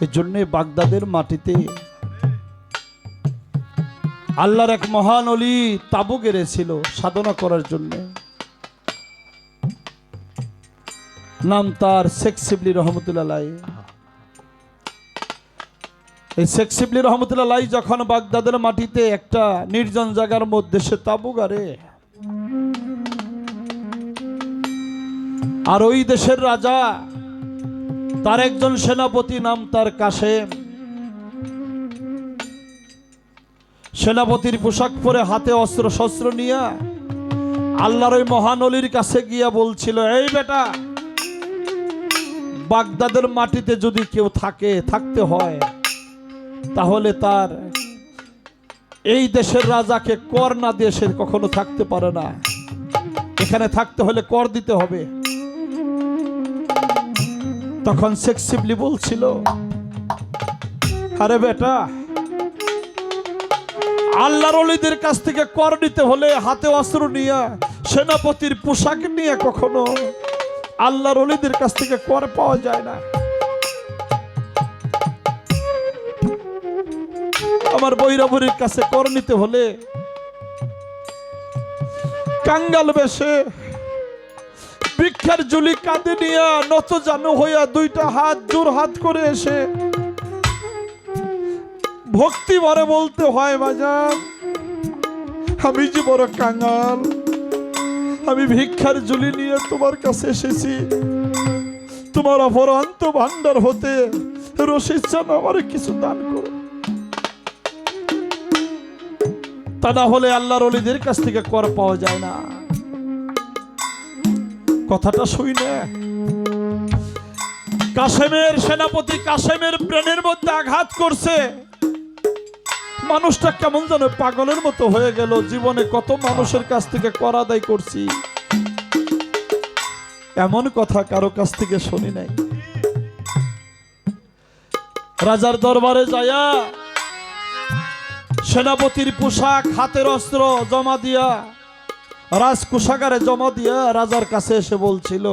এই জন্যে বাগদাদের মাটিতে আল্লাহর এক মহান অলি তাবু গেড়েছিল সাধনা করার জন্য। নাম তার শেখ শিবলি রহমতুল্লাহ এই শেখ শিবলি রহমতুল্লাহ যখন বাগদাদের মাটিতে একটা নির্জন জায়গার মধ্যে সে তাবু গাড়ে আর ওই দেশের রাজা তার একজন সেনাপতি নাম তার কাশেম সেনাপতির পোশাক পরে হাতে অস্ত্র শস্ত্র নিয়ে আল্লাহর ওই মহানলির কাছে গিয়া বলছিল, এই বেটা, বাগদাদের মাটিতে যদি কেউ থাকে, থাকতে হয়, তাহলে তার এই দেশের রাজাকে কর না দিয়ে সে কখনো থাকতে পারে না। এখানে থাকতে হলে কর দিতে হবে। তখন শিবলি বলছিল, আরে বেটা, আল্লাহর অলিদের কাছ থেকে কর নিতে হলে হাতে অস্ত্র নিয়ে, সেনাপতির পোশাক নিয়ে কখনো আল্লাহর অলিদের কাছ থেকে কর পাওয়া যায় না। আমার বৈরাবরীর কাছে কর নিতে হলে কাঙ্গাল বেশে ভিক্ষার জুলি কাঁদে নিয়া নত জানু হইয়া দুইটা হাত জোর হাত করে এসে ভক্তি ভরে বলতে হয়, বাজান, আমি যে বড় কাঙাল, আমি ভিক্ষার জুলি নিয়ে তোমার কাছে এসেছি। তোমার অপরান্ত ভান্ডার হতে রশিদ চান আমার কিছু দান করো। তা না হলে আল্লাহর অলিদের কাছ থেকে কর পাওয়া যায় না। কথাটা শুই না। কাশেমের সেনাপতি কাশেমের ব্রেনের মধ্যে আঘাত করছে। মানুষটা কেমন যেন পাগলের মতো হয়ে গেল। জীবনে কত মানুষের কাছ থেকে কর আদায় করছি। এমন কথা কারও কাছ থেকে শুনি নাই। রাজার দরবারে যায়া সেনাপতির পোশাক, হাতের অস্ত্র জমা দিয়া রাজ কোষাগারে জমা দিয়া রাজার কাছে এসে বলছিল,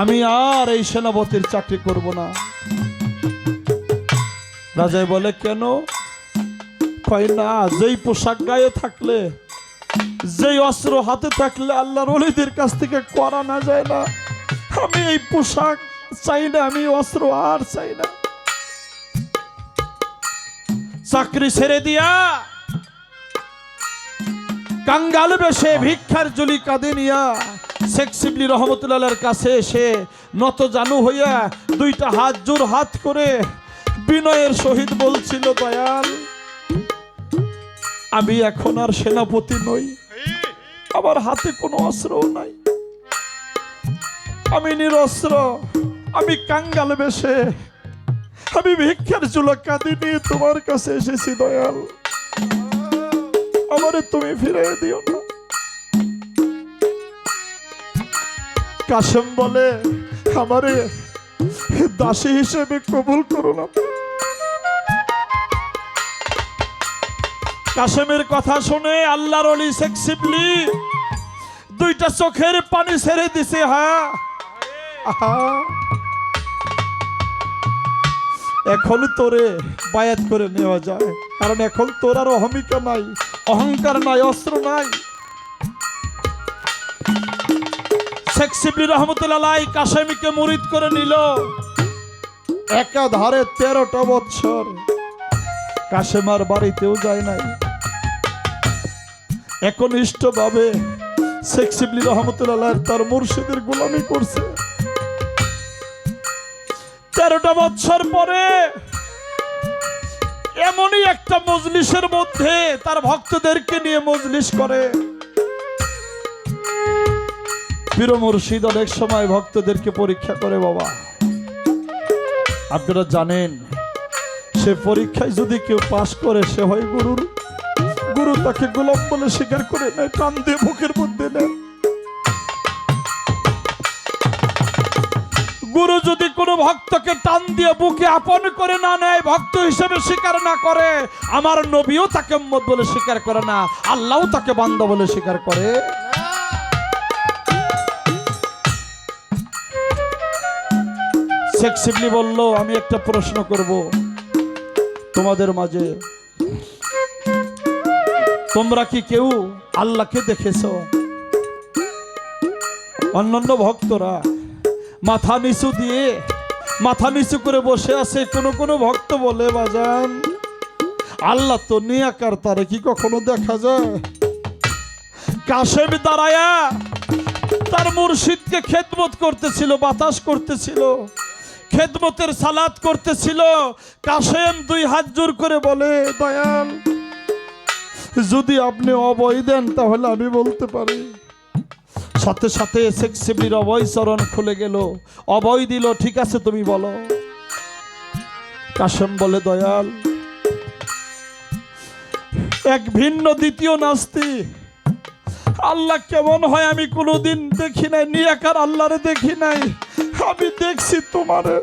আমি আর এই সেনাপতির চাকরি করব না। রাজাই বলে, কেন? কয় না, যেই পোশাক গায়ে থাকলে, যেই অস্ত্র হাতে থাকলে আল্লাহর অলিদের কাছ থেকে করা না যায় না। আমি এই পোশাক চাই না, আমি অস্ত্র আর চাই না। চাকরি ছেড়ে দিয়া কাঙ্গাল বেশে ভিক্ষার জলি কাঁদে নিয়া। শেখ শিবলি কাছে এসে নত জানু হইয়া দুইটা হাত জোর হাত করে বিনয়ের সহিত বলছিল, দয়াল, আমি এখন আর সেনাপতি নই। আমার হাতে কোনো অস্ত্রও নাই। আমি নিরস্ত্র, আমি কাঙ্গাল বেশে। আমি ভিক্ষার চুলা কাঁদি নিয়ে তোমার কাছে এসেছি, দয়াল। আমারে তুমি ফিরিয়ে দিও না। কাশেম বলে, আমারে দাসী হিসেবে কবুল করো না। কাশেমের কথা শুনে আল্লাহর অলি শেখ শিবলি দুইটা চোখের পানি ছেড়ে দিছে হ্যাঁ? আহা। এখন তোরে বায়াত করে নেওয়া যায়। কারণ এখন তোর আর অহমিকা নাই, অহংকার নাই, অস্ত্র নাই। শেখ রহমতুল্লাহ কাশেমিকে মুরিদ করে নিল। একাধারে তেরোটা বছর কাশেমার বাড়িতেও যায় নাই। এখন ইষ্টভাবে শেখ শিবলি রহমতুল্লাহ তার মুর্শিদের গোলামি করছে। তেরোটা বছর পরে এমনই একটা মজলিসের মধ্যে তার ভক্তদেরকে নিয়ে মজলিস করে। পীর মুর্শিদ অনেক সময় ভক্তদেরকে পরীক্ষা করে, বাবা। আপনারা জানেন, সে পরীক্ষায় যদি কেউ পাশ করে, সে হয় গুরুর। গুরু তাকে গোলাম বলে স্বীকার করে নেয়, টান দিয়ে মুখের মধ্যে নেয়। গুরু যদি কোনো ভক্তকে টান দিয়ে বুকে আপন করে না নেয়, ভক্ত হিসেবে স্বীকার না করে, আমার নবীও তাকে মত বলে স্বীকার করে না, আল্লাহও তাকে বান্দা বলে স্বীকার করে। শেখ শিবলি বলল, আমি একটা প্রশ্ন করব তোমাদের মাঝে। তোমরা কি কেউ আল্লাহকে দেখেছ? অন্যান্য ভক্তরা মাথা নিচু দিয়ে, মাথা নিচু করে বসে আছে, কোনো কোনো ভক্ত বলে, বাজান, আল্লাহ তো নিয়াকার তারে কি কখনো দেখা যায়? কাশেম দাঁড়ায়া, তার মুর্শিদকে খেদমত করতেছিল, বাতাস করতেছিল, খেদমতের সালাত করতেছিল। কাশেম দুই হাত জোর করে বলে, দয়াল, যদি আপনি অবয় দেন, তাহলে আমি বলতে পারি। সাথে সাথে শিবলির অবয় চরণ খুলে গেল। অবয় দিল, ঠিক আছে, তুমি বলো। কাশেম বলে, দয়াল, এক ভিন্ন দ্বিতীয় নাস্তি। আল্লাহ কেমন হয় আমি কোনোদিন দেখি নাই নিয়াকার আল্লাহরে দেখি নাই। আমি দেখছি তোমারে।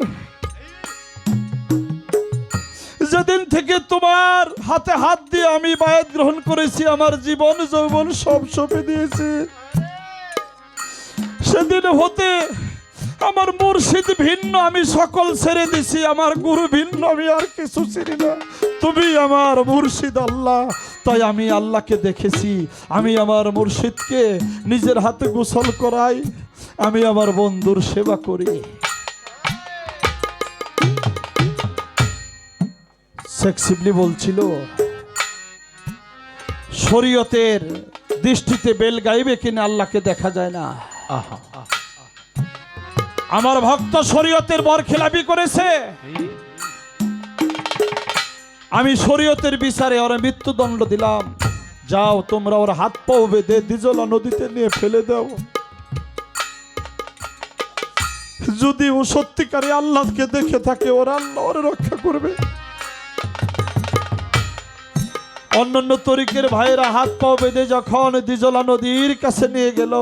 যেদিন থেকে তোমার হাতে হাত দিয়ে আমি বায়াত গ্রহণ করেছি, আমার জীবন যৌবন সব সঁপে দিয়েছি। সেদিন হতে আমার মুর্শিদ ভিন্ন, আমি সকল ছেড়ে দিছি, আমার গুরু ভিন্ন, আমি আর কিছু চিনি না। তুমি আমার মুর্শিদ আল্লাহ, তাই আমি আল্লাহকে দেখেছি। আমি আমার মুর্শিদকে নিজের হাতে গোসল করাই, আমি আমার বন্ধুর সেবা করি। শিবলি বলছিল, শরীয়তের দৃষ্টিতে বেল গাইবে কিনা আল্লাহকে দেখা যায় না। আমার ভক্ত শরীয়তের বর খেলাপি করেছে। আমি শরীয়তের বিচারে ওরা মৃত্যুদণ্ড দিলাম। যাও, তোমরা ওর হাত পাও বেঁধে দিজলা নদীতে নিয়ে ফেলে দাও। যদি ও সত্যিকারে আল্লাহকে দেখে থাকে, ওর আল্লাহ ওরে রক্ষা করবে। অন্যান্য তরিকের ভাইয়েরা হাত পাও বেঁধে যখন দিজলা নদীর কাছে নিয়ে গেল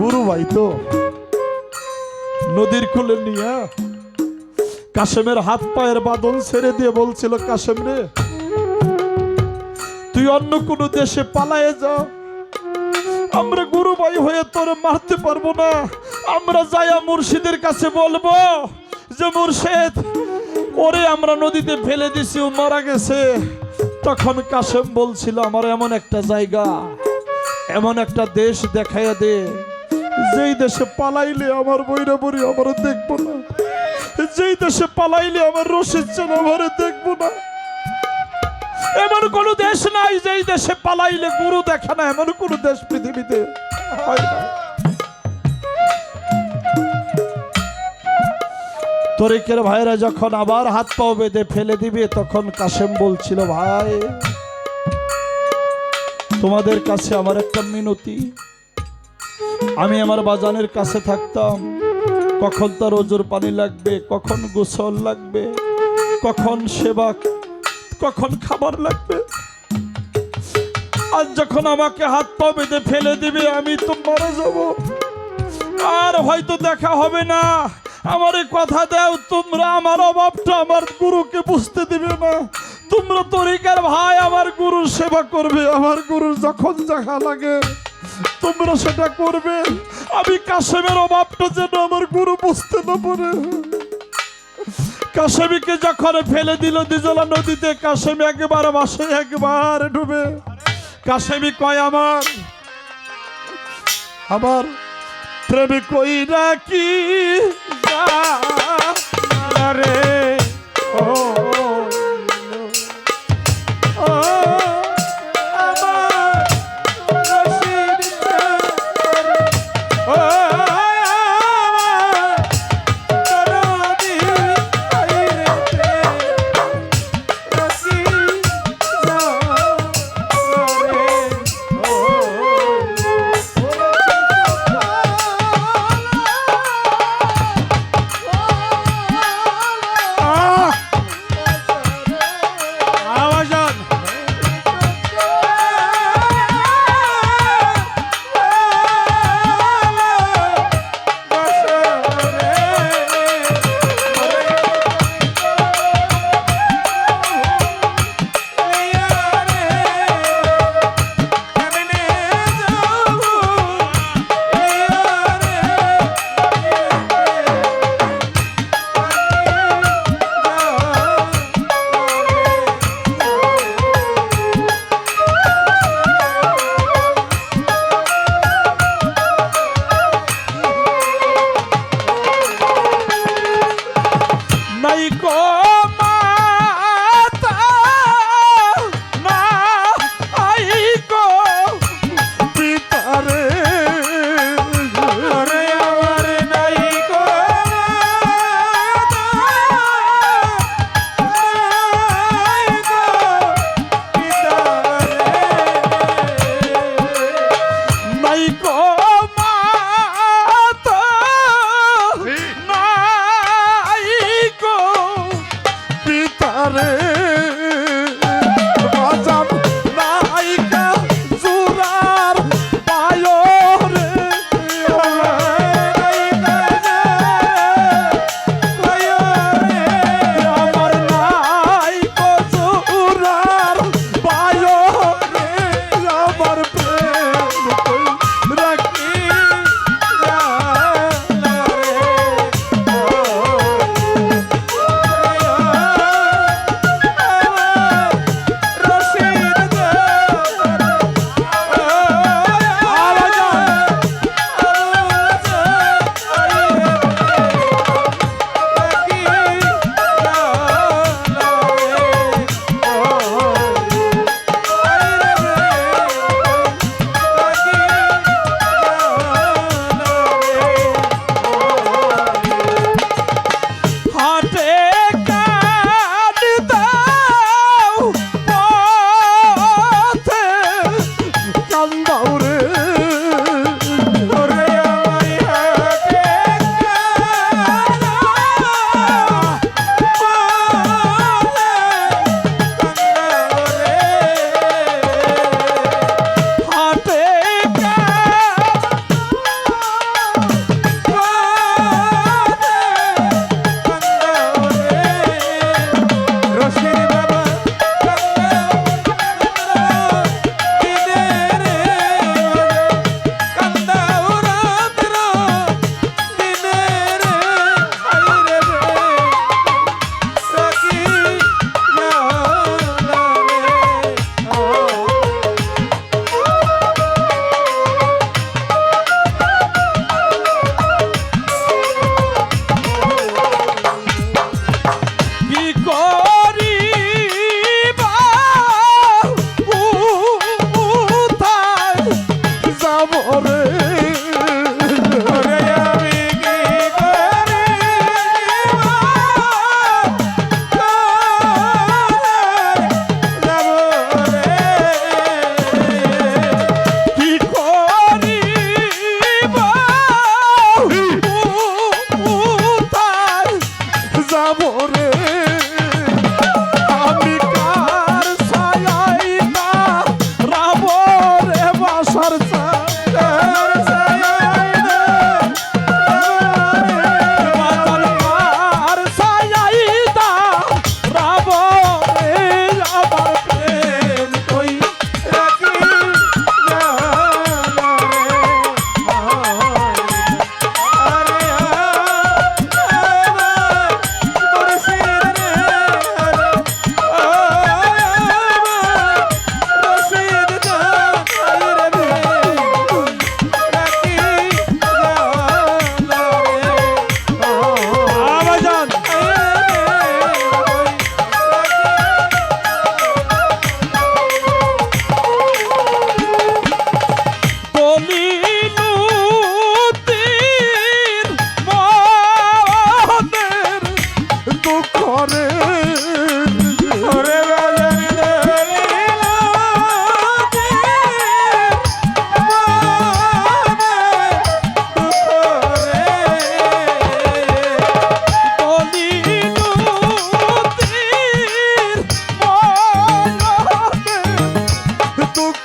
গুরু ভাই তো নদীর কুলে নিয়ে কাশেমের হাত পায়ের বাদন ছেড়ে দিয়ে বলছিল, কাশেম রে, তুই অন্য কোনো দেশে পালায়ে যা আমরা গুরু ভাই হয়ে তোরে মারতে পারব না। আমরা যাইয়া মুর্শিদের কাছে বলব যে, মুর্শিদ, ওরে আমরা নদীতে ফেলে দিছি, ও মারা গেছে। তখন কাশেম বলছিল, আমার এমন একটা জায়গা, এমন একটা দেশ দেখাইয়া দে। যেই দেশে পালাইলে আমার বইরা বড়ি আমার দেখব না, যেই দেশে পালাইলে আমার রশিদ চান আমার দেখব না। এমন কোন দেশ নাই যেই দেশে পালাইলে গুরু দেখে না, এমন কোন দেশ পৃথিবীতে হয় তরিকের ভাইরা যখন আবার হাত পাও বেঁধে ফেলে দিবে, তখন কাশেম বলছিল, ভাই, তোমাদের কাছে আমার একটা মিনতি। আমি আমার বাজানের কাছে থাকতাম। কখন তার ওজোর পানি লাগবে, কখন গোসল লাগবে, কখন সেবা, কখন খাবার লাগবে। আর যখন আমাকে হাত পা বেঁধে ফেলে দিবে, আমি তো মারা যাব। আর হয়তো দেখা হবে না। আমার কথা দাও, তোমরা আমার অভাবটা আমার গুরুকে বুঝতে দিবে না। তোমরা তরিকার ভাই, আমার গুরুর সেবা করবে, আমার গুরুর যখন দেখা লাগে। তোমরা সেটা করবে। আমি কাশেমের অভাবটা যেন আমার গুরু বুঝতে না পারে। কাশেমিকে যখন ফেলে দিল দিজলা নদীতে, কাশেমি একবার মাসে একবার ডুবে। কাশেমি কয়, আমার আমার প্রেমে কই রাখি? রে, ও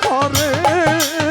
করে।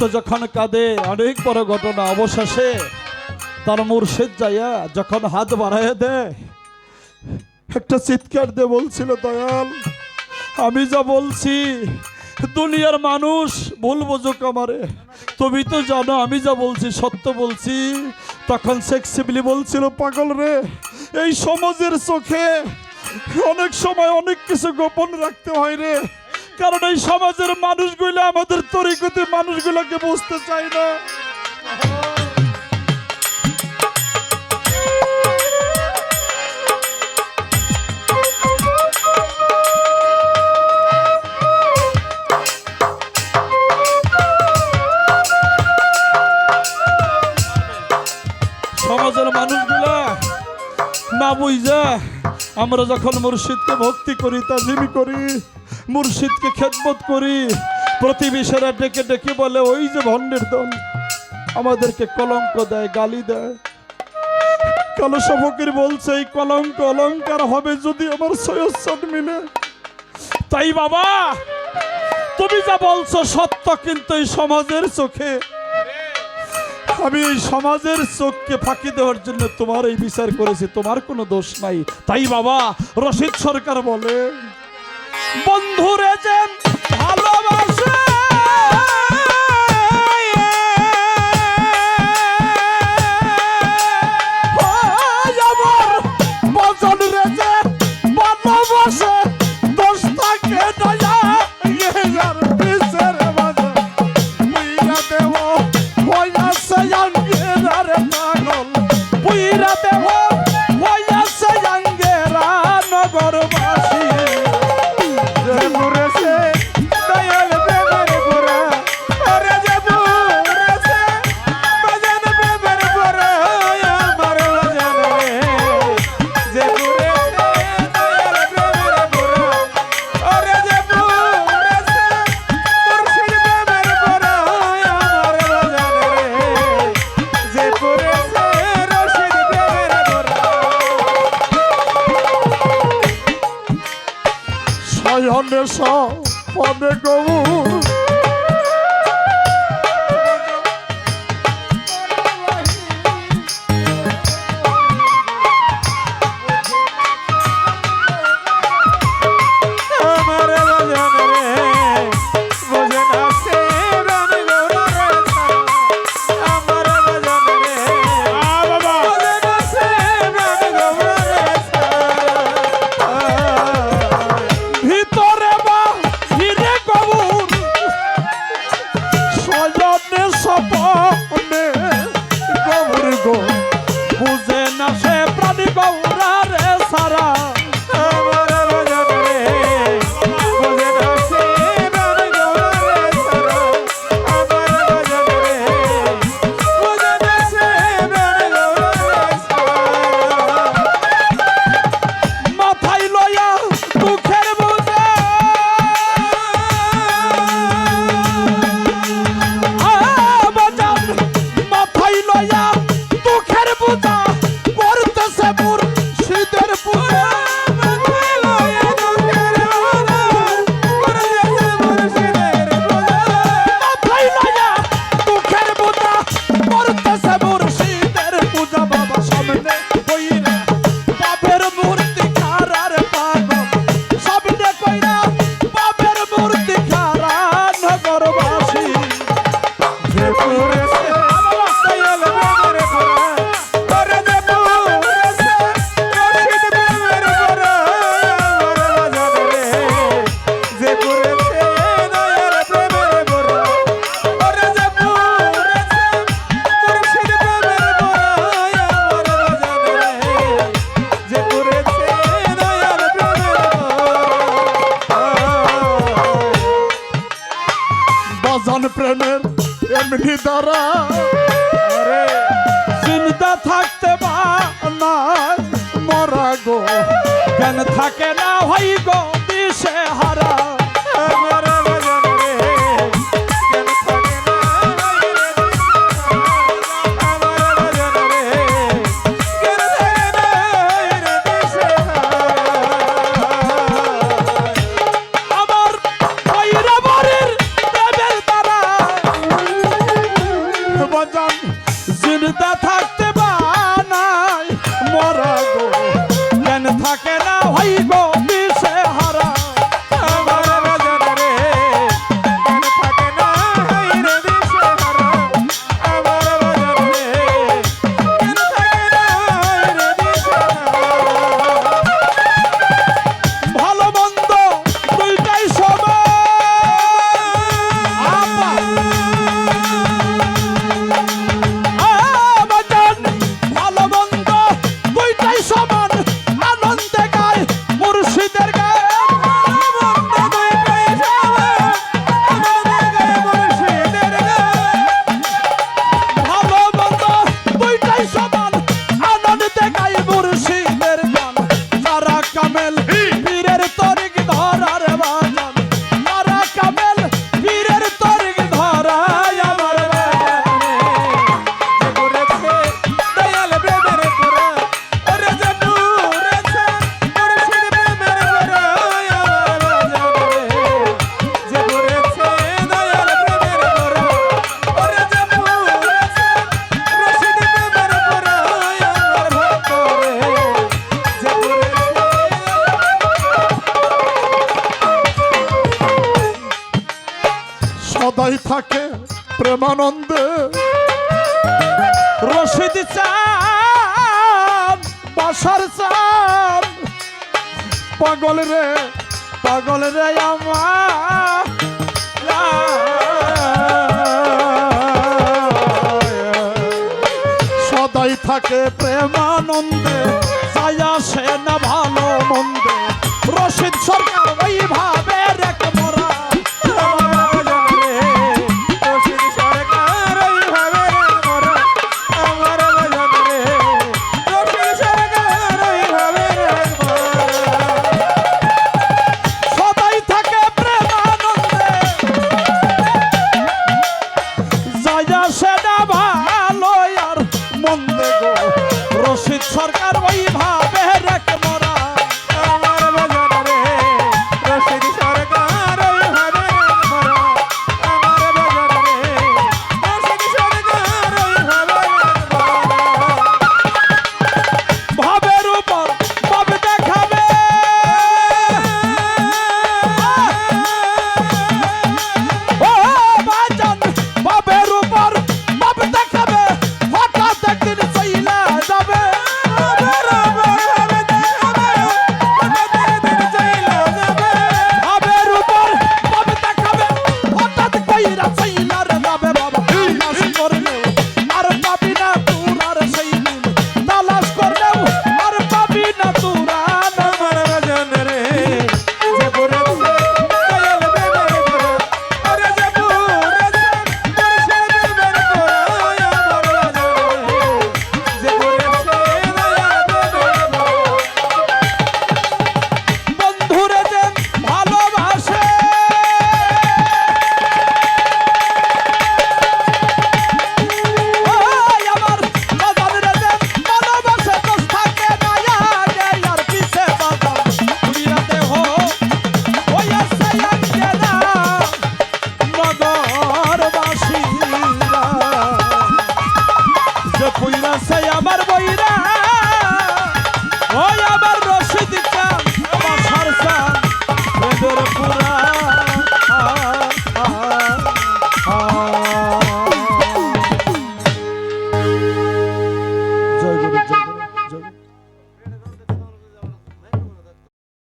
ভক্ত যখন কাঁদে, অনেক বড় ঘটনা অবশেষে তার মুর্শিদ যাইয়া যখন হাত বাড়াইয়া দেয়, একটা চিৎকার দিয়ে বলছিল, দয়াল, আমি যা বলছি, দুনিয়ার মানুষ ভুল বুঝুক আমারে। তুমি তো জানো, আমি যা বলছি, সত্য বলছি। তখন শিবলি বলছিল, পাগল রে, এই সমাজের চোখে অনেক সময় অনেক কিছু গোপন রাখতে হয় রে। কারণ এই সমাজের মানুষগুলো, আমাদের তরিকতে মানুষগুলোকে বুঝতে চায় না। সমাজের মানুষগুলা না আমরা যখন মুর্শিদকে ভক্তি করি, তাজিমি করি মুর্শিদকে খেদমত করি। প্রতিবেশীরা ডেকে ডেকে বলে, ওই যে ভণ্ডের দল, আমাদেরকে কলঙ্ক দেয়, গালি দেয়। কালো ফকির বলছে, এই কলঙ্ক অলঙ্কার হবে যদি আমার সৈয়দ মিলে। তাই বাবা, তুমি যা বলছো সত্য কিন্তু এই সমাজের চোখে। আমি এই সমাজের চোখকে ফাঁকি দেওয়ার জন্য তোমার এই বিচার করেছি, তোমার কোনো দোষ নাই। তাই বাবা, রশিদ সরকার বলে বন্ধুরে যে শয়নে সপনে Oh. থাকে না ভাই গো। পাগল রে পাগল রে আমার। সদাই থাকে প্রেমানন্দে।